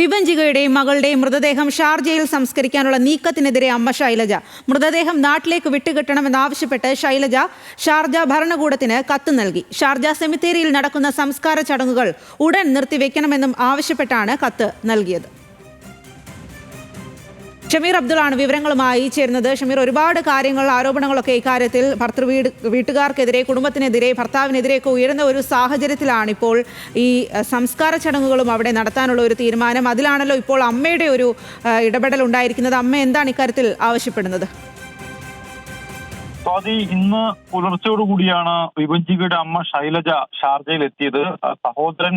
വിഭഞ്ചികയുടെയും മകളുടെയും മൃതദേഹം ഷാർജയിൽ സംസ്കരിക്കാനുള്ള നീക്കത്തിനെതിരെ അമ്മ ശൈലജ. മൃതദേഹം നാട്ടിലേക്ക് വിട്ടുകിട്ടണമെന്നാവശ്യപ്പെട്ട് ശൈലജ ഷാർജ ഭരണകൂടത്തിന് കത്ത് നൽകി. ഷാർജ സെമിത്തേരിയിൽ നടക്കുന്ന സംസ്കാര ചടങ്ങുകൾ ഉടൻ നിർത്തിവെക്കണമെന്നും ആവശ്യപ്പെട്ടാണ് കത്ത് നൽകിയത്. ഷമീർ അബ്ദുള്ളാണ് വിവരങ്ങളുമായി ചേരുന്നത്. ഷമീർ ഒരുപാട് കാര്യങ്ങൾ ആരോപണങ്ങളൊക്കെ ഇക്കാര്യത്തിൽ ഭർത്തൃ വീട് വീട്ടുകാർക്കെതിരെ കുടുംബത്തിനെതിരെ ഭർത്താവിനെതിരെയൊക്കെ ഉയരുന്ന ഒരു സാഹചര്യത്തിലാണ് ഇപ്പോൾ ഈ സംസ്കാര ചടങ്ങുകളും അവിടെ നടത്താനുള്ള ഒരു തീരുമാനം. അതിലാണല്ലോ ഇപ്പോൾ അമ്മയുടെ ഒരു ഇടപെടൽ ഉണ്ടായിരിക്കുന്നത്. അമ്മ എന്താണ് ഇക്കാര്യത്തിൽ ആവശ്യപ്പെടുന്നത്? സ്വാതി ഇന്ന് പുലർച്ചയോടുകൂടിയാണ് വിഭജികയുടെ അമ്മ ശൈലജ ഷാർജയിൽ എത്തിയത് സഹോദരൻ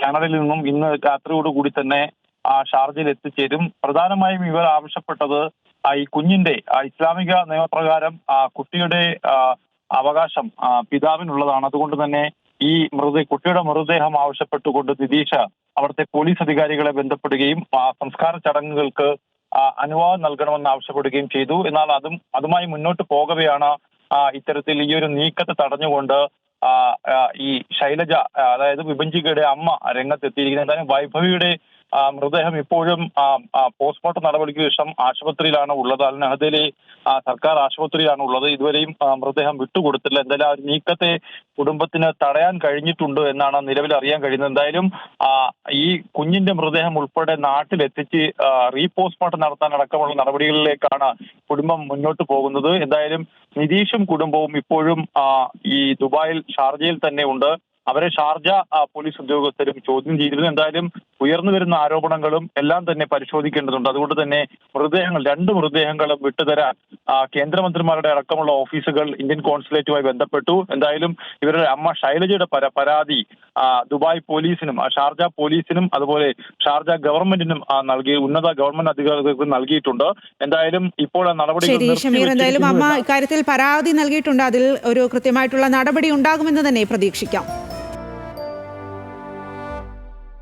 കാനഡയിൽ നിന്നും ഇന്ന് രാത്രിയോടുകൂടി തന്നെ ഷാർജയിൽ എത്തിച്ചേരും. പ്രധാനമായും ഇവർ ആവശ്യപ്പെട്ടത് ആ, ഈ കുഞ്ഞിന്റെ ആ, ഇസ്ലാമിക നിയമപ്രകാരം ആ, കുട്ടിയുടെ അവകാശം ആ, പിതാവിനുള്ളതാണ്. അതുകൊണ്ട് തന്നെ ഈ മൃത കുട്ടിയുടെ മൃതദേഹം ആവശ്യപ്പെട്ടുകൊണ്ട് നിതീഷ അവിടുത്തെ പോലീസ് അധികാരികളെ ബന്ധപ്പെടുകയും ആ, സംസ്കാര ചടങ്ങുകൾക്ക് അനുവാദം നൽകണമെന്ന് ആവശ്യപ്പെടുകയും ചെയ്തു. എന്നാൽ അതും അതുമായി മുന്നോട്ട് പോകവെയാണ് ആ, ഇത്തരത്തിൽ ഈ ഒരു നീക്കത്തെ തടഞ്ഞുകൊണ്ട് ആ, ആ, ഈ ശൈലജ അതായത് വിഭഞ്ചികയുടെ അമ്മ രംഗത്തെത്തിയിരിക്കുന്നത്. എന്തായാലും വൈഭവിയുടെ ആ, മൃതദേഹം ഇപ്പോഴും പോസ്റ്റ്മോർട്ടം നടപടിക്ക് ശേഷം ആശുപത്രിയിലാണ് ഉള്ളത്. അൽ നഹദയിലെ സർക്കാർ ആശുപത്രിയിലാണ് ഉള്ളത്. ഇതുവരെയും മൃതദേഹം വിട്ടുകൊടുത്തില്ല. എന്തായാലും ആ ഒരു നീക്കത്തെ കുടുംബത്തിന് തടയാൻ കഴിഞ്ഞിട്ടുണ്ട് എന്നാണ് നിലവിൽ അറിയാൻ കഴിയുന്നത്. എന്തായാലും ഈ കുഞ്ഞിന്റെ മൃതദേഹം ഉൾപ്പെടെ നാട്ടിലെത്തിച്ച് റീപോസ്റ്റ്മോർട്ടം നടത്താൻ അടക്കമുള്ള നടപടികളിലേക്കാണ് കുടുംബം മുന്നോട്ട് പോകുന്നത്. എന്തായാലും നിതീഷും കുടുംബവും ഇപ്പോഴും ഈ ദുബായിൽ ഷാർജയിൽ തന്നെ ഉണ്ട്. അവരെ ഷാർജ പോലീസ് ഉദ്യോഗസ്ഥരും ചോദ്യം ചെയ്തിരുന്നു. എന്തായാലും ഉയർന്നു വരുന്ന ആരോപണങ്ങളും എല്ലാം തന്നെ പരിശോധിക്കേണ്ടതുണ്ട്. അതുകൊണ്ട് തന്നെ മൃതദേഹങ്ങൾ രണ്ട് മൃതദേഹങ്ങളും വിട്ടുതരാൻ കേന്ദ്രമന്ത്രിമാരുടെ അടക്കമുള്ള ഓഫീസുകൾ ഇന്ത്യൻ കോൺസുലേറ്റുമായി ബന്ധപ്പെട്ടു. എന്തായാലും ഇവരുടെ അമ്മ ശൈലജയുടെ പര പരാതി ദുബായ് പോലീസിനും ഷാർജ പോലീസിനും അതുപോലെ ഷാർജ ഗവൺമെന്റിനും നൽകി ഉന്നത ഗവൺമെന്റ് അധികാരികൾക്ക് നൽകിയിട്ടുണ്ട്. എന്തായാലും ഇപ്പോൾ നടപടി എന്തായാലും അമ്മ ഇക്കാര്യത്തിൽ പരാതി നൽകിയിട്ടുണ്ട്. അതിൽ ഒരു കൃത്യമായിട്ടുള്ള നടപടി ഉണ്ടാകുമെന്ന് തന്നെ പ്രതീക്ഷിക്കാം.